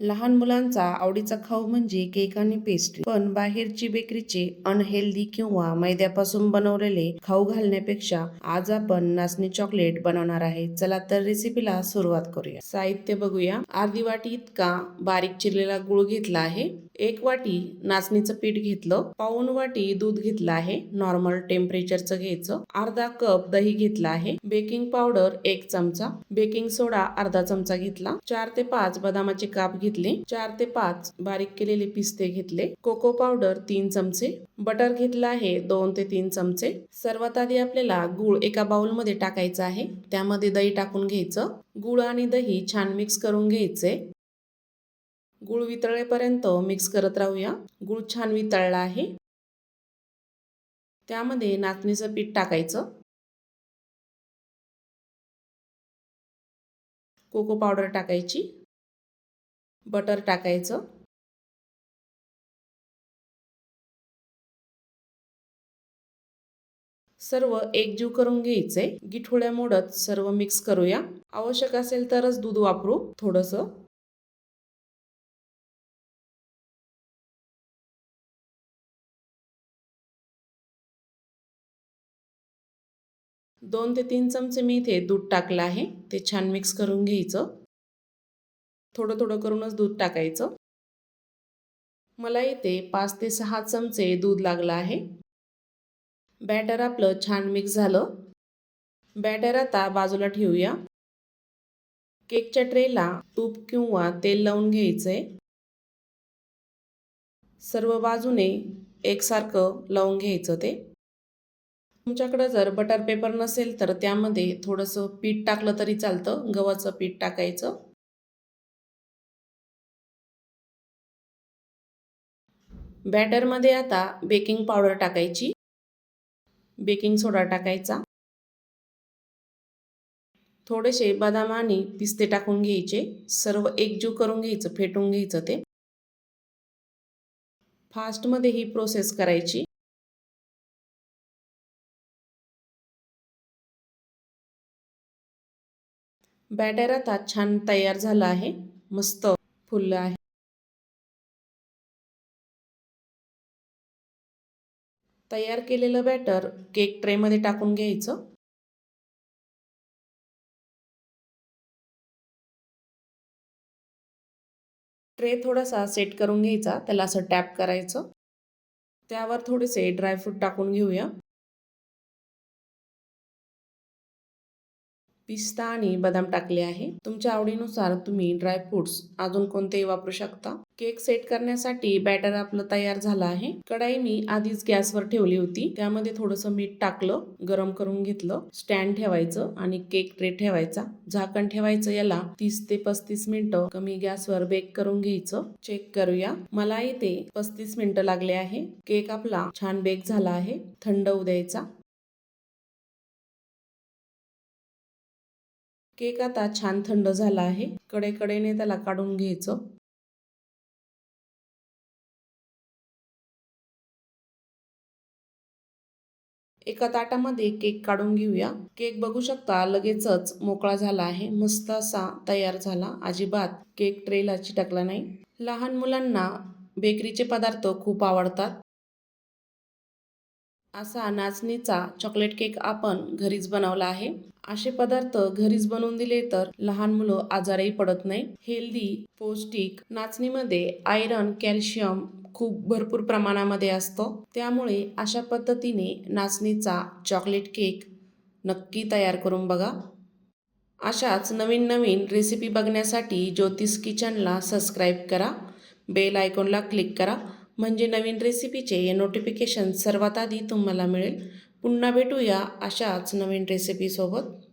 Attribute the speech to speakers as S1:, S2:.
S1: लहान मुलांचा आवडीचा खाऊ म्हणजे केक आणि पेस्ट्री पण बाहेरची बेकरीचे अनहेल्दी किंवा मैद्यापासून बनवलेले खाऊ घालण्यापेक्षा आज आपण नाचणी चॉकलेट बनवणार आहे. चला तर रेसिपीला सुरुवात करूया. साहित्य बघूया. अर्धी वाटी इतका बारीक चिरलेला गुळ घेतला आहे. एक वाटी नाचणीचं पीठ घेतलं. पाऊन वाटी दूध घेतलं आहे. नॉर्मल टेम्परेचरचं घ्यायचं. अर्धा कप दही घेतला आहे. बेकिंग पावडर एक चमचा. बेकिंग सोडा अर्धा चमचा घेतला. चार ते पाच बदामाचे काप घेतले. चार ते पाच बारीक केलेले पिस्ते घेतले. कोको पावडर तीन चमचे बटर घेतलं आहे दोन ते तीन चमचे. सर्वात आधी आपल्याला गूळ एका बाउलमध्ये टाकायचा आहे. त्यामध्ये दही टाकून घ्यायचं. गूळ आणि दही छान मिक्स करून घ्यायचे. गूळ वितळेपर्यंत मिक्स करत राहूया. गूळ छान वितळला आहे. त्यामध्ये नाचणीचं पीठ टाकायचं. कोको पावडर टाकायची. बटर टाकायचं. सर्व एकजीव करून घ्यायचे. गिठोड्या मोडत सर्व मिक्स करूया. आवश्यक असेल तरच दूध वापरू. थोडंसं. दोन ते तीन चमचे मी इथे दूध टाकलं आहे. ते छान मिक्स करून घ्यायचं. थोडं थोडं करूनच दूध टाकायचं. मला इथे पाच ते सहा चमचे दूध लागलं आहे. बॅटर आपलं छान मिक्स झालं. बॅटर आता बाजूला ठेवूया. केकच्या ट्रेला तूप किंवा तेल लावून घ्यायचं आहे सर्व बाजूने एकसारखं लावून घ्यायचं ते. तुमच्याकडं जर बटर पेपर नसेल तर त्यामध्ये थोडंसं पीठ टाकलं तरी चालतं. गव्हाचं पीठ टाकायचं. बॅटरमध्ये आता बेकिंग पावडर टाकायची. बेकिंग सोडा टाकायचा. थोडेसे बदाम आणि पिस्ते टाकून घ्यायचे. सर्व एकजीव करून घ्यायचं फेटून घ्यायचं ते. फास्टमध्ये ही प्रोसेस करायची. बॅटर आता छान तयार झालं आहे. मस्त फुललं आहे. तयार केलेलं बॅटर केक ट्रेमध्ये टाकून घ्यायचं. ट्रे थोडासा सेट करून घ्यायचा त्याला असं टॅप करायचं. त्यावर थोडेसे ड्रायफ्रूट टाकून घेऊया. पिस्ता आणि बदाम टाकले आहे. तुमच्या आवडीनुसार तुम्ही ड्रायफ्रुट्स अजून कोणतेही वापरू शकता. केक सेट करण्यासाठी बॅटर आपलं तयार झालं आहे. कढाई मी आधीच गॅसवर ठेवली होती. त्यामध्ये थोडंसं मीठ टाकलं गरम करून घेतलं स्टँड ठेवायचं आणि केक ट्रे ठेवायचा. झाकण ठेवायचं याला तीस ते पस्तीस मिनिटं कमी गॅसवर बेक करून घ्यायचं. चेक करूया. मला इथे पस्तीस मिनिटं लागले आहे. केक आपला छान बेक झाला आहे. थंड उद्यायचा केक आता छान थंड झाला आहे. कडेकडेने त्याला काढून घ्यायचं. एका ताटामध्ये केक काढून घेऊया. केक बघू शकता लगेचच मोकळा झाला आहे. मस्त असा तयार झाला. अजिबात केक ट्रेला चिटकला नाही. लहान मुलांना बेकरीचे पदार्थ खूप आवडतात. असा नाचणीचा चॉकलेट केक आपण घरीच बनवला आहे. असे पदार्थ घरीच बनवून दिले तर लहान मुलं आजारही पडत नाही. हेल्दी पौष्टिक नाचणीमध्ये आयरन कॅल्शियम खूप भरपूर प्रमाणामध्ये असतं. त्यामुळे अशा पद्धतीने नाचणीचा चॉकलेट केक नक्की तयार करून बघा. अशाच नवीन नवीन रेसिपी बघण्यासाठी ज्योतिष किचनला सबस्क्राईब करा. बेल आयकॉनला क्लिक करा. म्हणजे नवीन रेसिपीचे नोटिफिकेशन सर्वात आधी तुम्हाला मिळेल. पुन्हा भेटूया अशाच नवीन रेसिपीसोबत